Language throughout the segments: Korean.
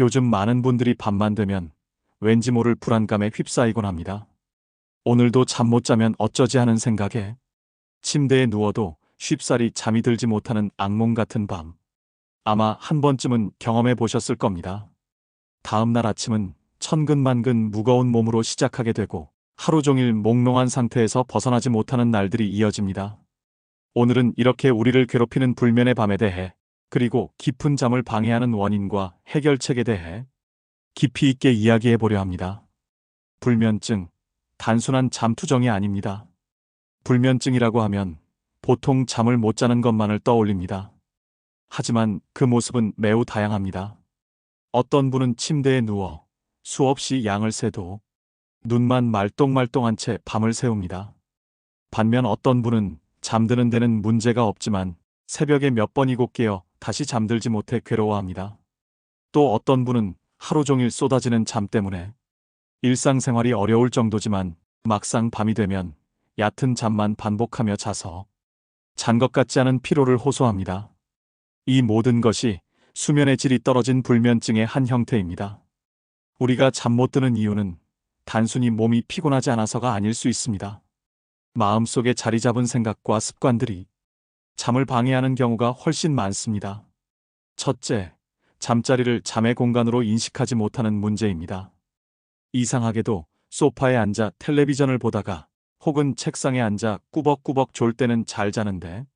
요즘 많은 분들이 밤만 되면 왠지 모를 불안감에 휩싸이곤 합니다. 오늘도 잠 못 자면 어쩌지 하는 생각에 침대에 누워도 쉽사리 잠이 들지 못하는 악몽 같은 밤. 아마 한 번쯤은 경험해 보셨을 겁니다. 다음 날 아침은 천근만근 무거운 몸으로 시작하게 되고 하루 종일 몽롱한 상태에서 벗어나지 못하는 날들이 이어집니다. 오늘은 이렇게 우리를 괴롭히는 불면의 밤에 대해 그리고 깊은 잠을 방해하는 원인과 해결책에 대해 깊이 있게 이야기해 보려 합니다. 불면증, 단순한 잠투정이 아닙니다. 불면증이라고 하면 보통 잠을 못 자는 것만을 떠올립니다. 하지만 그 모습은 매우 다양합니다. 어떤 분은 침대에 누워 수없이 양을 새도 눈만 말똥말똥한 채 밤을 새웁니다. 반면 어떤 분은 잠드는 데는 문제가 없지만 새벽에 몇 번이고 깨어 다시 잠들지 못해 괴로워합니다. 또 어떤 분은 하루 종일 쏟아지는 잠 때문에 일상생활이 어려울 정도지만 막상 밤이 되면 얕은 잠만 반복하며 자서 잔 것 같지 않은 피로를 호소합니다. 이 모든 것이 수면의 질이 떨어진 불면증의 한 형태입니다. 우리가 잠 못 드는 이유는 단순히 몸이 피곤하지 않아서가 아닐 수 있습니다. 마음속에 자리 잡은 생각과 습관들이 잠을 방해하는 경우가 훨씬 많습니다. 첫째, 잠자리를 잠의 공간으로 인식하지 못하는 문제입니다. 이상하게도 소파에 앉아 텔레비전을 보다가 혹은 책상에 앉아 꾸벅꾸벅 졸 때는 잘 자는데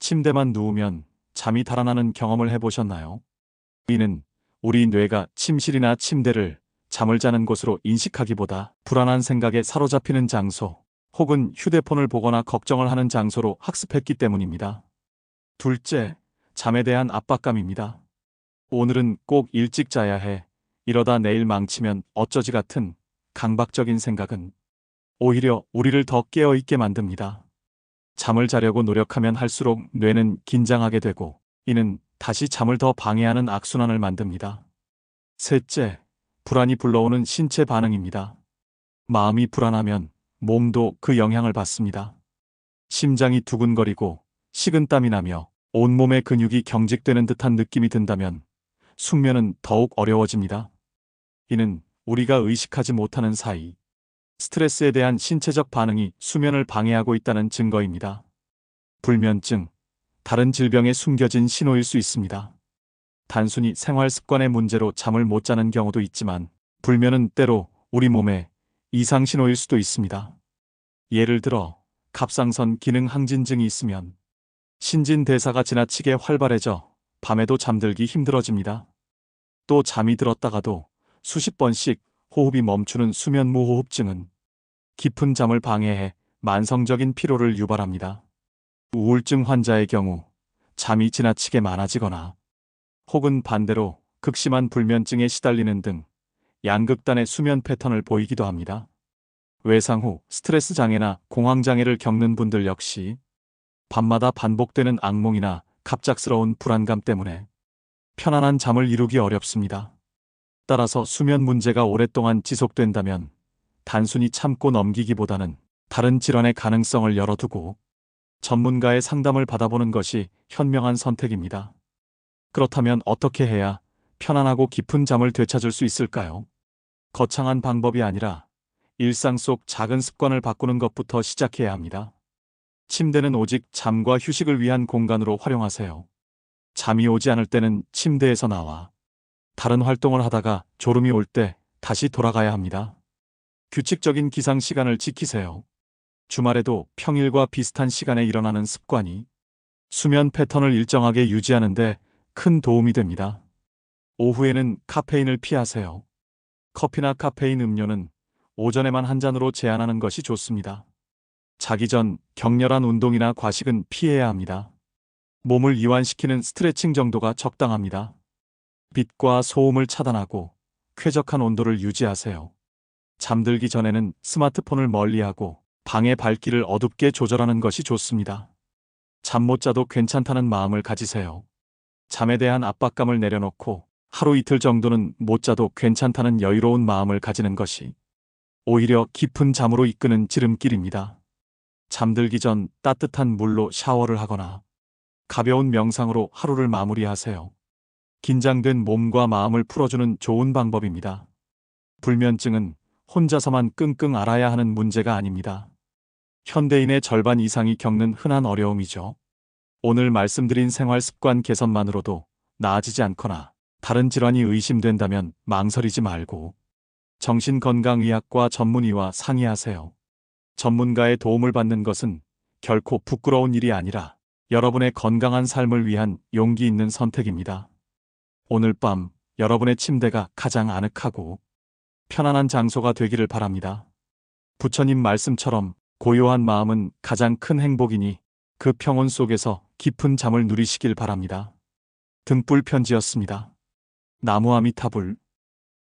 침대만 누우면 잠이 달아나는 경험을 해보셨나요? 이는 우리 뇌가 침실이나 침대를 잠을 자는 곳으로 인식하기보다 불안한 생각에 사로잡히는 장소 혹은 휴대폰을 보거나 걱정을 하는 장소로 학습했기 때문입니다. 둘째, 잠에 대한 압박감입니다. 오늘은 꼭 일찍 자야 해. 이러다 내일 망치면 어쩌지 같은 강박적인 생각은 오히려 우리를 더 깨어있게 만듭니다. 잠을 자려고 노력하면 할수록 뇌는 긴장하게 되고 이는 다시 잠을 더 방해하는 악순환을 만듭니다. 셋째, 불안이 불러오는 신체 반응입니다. 마음이 불안하면 몸도 그 영향을 받습니다. 심장이 두근거리고 식은땀이 나며 온몸의 근육이 경직되는 듯한 느낌이 든다면 숙면은 더욱 어려워집니다. 이는 우리가 의식하지 못하는 사이 스트레스에 대한 신체적 반응이 수면을 방해하고 있다는 증거입니다. 불면증, 다른 질병에 숨겨진 신호일 수 있습니다. 단순히 생활 습관의 문제로 잠을 못 자는 경우도 있지만 불면은 때로 우리 몸의 이상 신호일 수도 있습니다. 예를 들어 갑상선 기능 항진증이 있으면 신진 대사가 지나치게 활발해져 밤에도 잠들기 힘들어집니다. 또 잠이 들었다가도 수십 번씩 호흡이 멈추는 수면 무호흡증은 깊은 잠을 방해해 만성적인 피로를 유발합니다. 우울증 환자의 경우 잠이 지나치게 많아지거나 혹은 반대로 극심한 불면증에 시달리는 등 양극단의 수면 패턴을 보이기도 합니다. 외상 후 스트레스 장애나 공황 장애를 겪는 분들 역시 밤마다 반복되는 악몽이나 갑작스러운 불안감 때문에 편안한 잠을 이루기 어렵습니다. 따라서 수면 문제가 오랫동안 지속된다면 단순히 참고 넘기기보다는 다른 질환의 가능성을 열어두고 전문가의 상담을 받아보는 것이 현명한 선택입니다. 그렇다면 어떻게 해야 편안하고 깊은 잠을 되찾을 수 있을까요? 거창한 방법이 아니라 일상 속 작은 습관을 바꾸는 것부터 시작해야 합니다. 침대는 오직 잠과 휴식을 위한 공간으로 활용하세요. 잠이 오지 않을 때는 침대에서 나와 다른 활동을 하다가 졸음이 올 때 다시 돌아가야 합니다. 규칙적인 기상 시간을 지키세요. 주말에도 평일과 비슷한 시간에 일어나는 습관이 수면 패턴을 일정하게 유지하는데 큰 도움이 됩니다. 오후에는 카페인을 피하세요. 커피나 카페인 음료는 오전에만 한 잔으로 제한하는 것이 좋습니다. 자기 전 격렬한 운동이나 과식은 피해야 합니다. 몸을 이완시키는 스트레칭 정도가 적당합니다. 빛과 소음을 차단하고 쾌적한 온도를 유지하세요. 잠들기 전에는 스마트폰을 멀리하고 방의 밝기를 어둡게 조절하는 것이 좋습니다. 잠 못 자도 괜찮다는 마음을 가지세요. 잠에 대한 압박감을 내려놓고 하루 이틀 정도는 못 자도 괜찮다는 여유로운 마음을 가지는 것이 오히려 깊은 잠으로 이끄는 지름길입니다. 잠들기 전 따뜻한 물로 샤워를 하거나 가벼운 명상으로 하루를 마무리하세요. 긴장된 몸과 마음을 풀어주는 좋은 방법입니다. 불면증은 혼자서만 끙끙 앓아야 하는 문제가 아닙니다. 현대인의 절반 이상이 겪는 흔한 어려움이죠. 오늘 말씀드린 생활 습관 개선만으로도 나아지지 않거나 다른 질환이 의심된다면 망설이지 말고 정신건강의학과 전문의와 상의하세요. 전문가의 도움을 받는 것은 결코 부끄러운 일이 아니라 여러분의 건강한 삶을 위한 용기 있는 선택입니다. 오늘 밤 여러분의 침대가 가장 아늑하고 편안한 장소가 되기를 바랍니다. 부처님 말씀처럼 고요한 마음은 가장 큰 행복이니 그 평온 속에서 깊은 잠을 누리시길 바랍니다. 등불 편지였습니다. 나무 아미타불